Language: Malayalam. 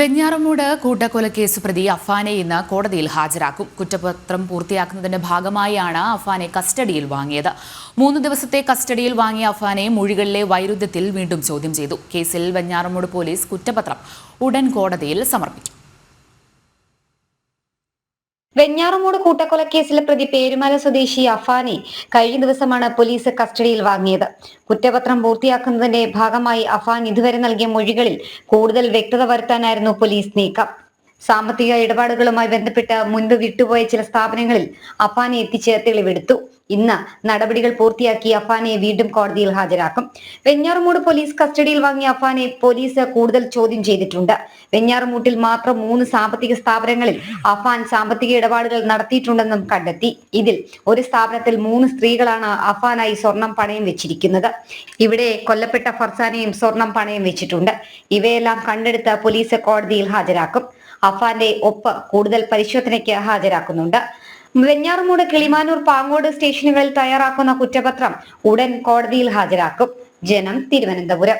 വെഞ്ഞാറമൂട് കൂട്ടക്കൊലക്കേസ് പ്രതി അഫാനെ ഇന്ന് കോടതിയിൽ ഹാജരാക്കും. കുറ്റപത്രം പൂർത്തിയാക്കുന്നതിന്റെ ഭാഗമായാണ് അഫാനെ കസ്റ്റഡിയിൽ വാങ്ങിയത്. മൂന്ന് ദിവസത്തെ കസ്റ്റഡിയിൽ വാങ്ങിയ അഫാനെ മൊഴികളിലെ വൈരുദ്ധ്യത്തിൽ വീണ്ടും ചോദ്യം ചെയ്തു. കേസിൽ വെഞ്ഞാറമൂട് പോലീസ് കുറ്റപത്രം ഉടൻ കോടതിയിൽ സമർപ്പിക്കും. വെഞ്ഞാറമൂട് കൂട്ടക്കൊലക്കേസിലെ പ്രതി പേരുമല സ്വദേശി അഫാനെ കഴിഞ്ഞ ദിവസമാണ് പോലീസ് കസ്റ്റഡിയിൽ വാങ്ങിയത്. കുറ്റപത്രം പൂർത്തിയാക്കുന്നതിന്റെ ഭാഗമായി അഫാൻ ഇതുവരെ നൽകിയ മൊഴികളിൽ കൂടുതൽ വ്യക്തത വരുത്താനായിരുന്നു പോലീസ് നീക്കം. സാമ്പത്തിക ഇടപാടുകളുമായി ബന്ധപ്പെട്ട് മുൻപ് വിട്ടുപോയ ചില സ്ഥാപനങ്ങളിൽ അഫാനെ എത്തിച്ച് തെളിവെടുത്തു. ഇന്ന് നടപടികൾ പൂർത്തിയാക്കി അഫാനെ വീണ്ടും കോടതിയിൽ ഹാജരാക്കും. വെഞ്ഞാറുമൂട് പോലീസ് കസ്റ്റഡിയിൽ വാങ്ങിയ അഫാനെ പോലീസ് കൂടുതൽ ചോദ്യം ചെയ്തിട്ടുണ്ട്. വെഞ്ഞാറുമൂട്ടിൽ മാത്രം മൂന്ന് സാമ്പത്തിക സ്ഥാപനങ്ങളിൽ അഫാൻ സാമ്പത്തിക ഇടപാടുകൾ നടത്തിയിട്ടുണ്ടെന്നും കണ്ടെത്തി. ഇതിൽ ഒരു സ്ഥാപനത്തിൽ മൂന്ന് സ്ത്രീകളാണ് അഫാനായി സ്വർണം പണയം വെച്ചിരിക്കുന്നത്. ഇവിടെ കൊല്ലപ്പെട്ട ഫർസാനെയും സ്വർണം പണയം വെച്ചിട്ടുണ്ട്. ഇവയെല്ലാം കണ്ടെടുത്ത് പോലീസ് കോടതിയിൽ ഹാജരാക്കും. അഫാന്റെ ഒപ്പ് കൂടുതൽ പരിശോധനയ്ക്ക് ഹാജരാക്കുന്നുണ്ട്. വെഞ്ഞാറമൂട് കിളിമാനൂർ പാങ്ങോട് സ്റ്റേഷനുകളിൽ തയ്യാറാക്കുന്ന കുറ്റപത്രം ഉടൻ കോടതിയിൽ ഹാജരാക്കും. ജനം തിരുവനന്തപുരം.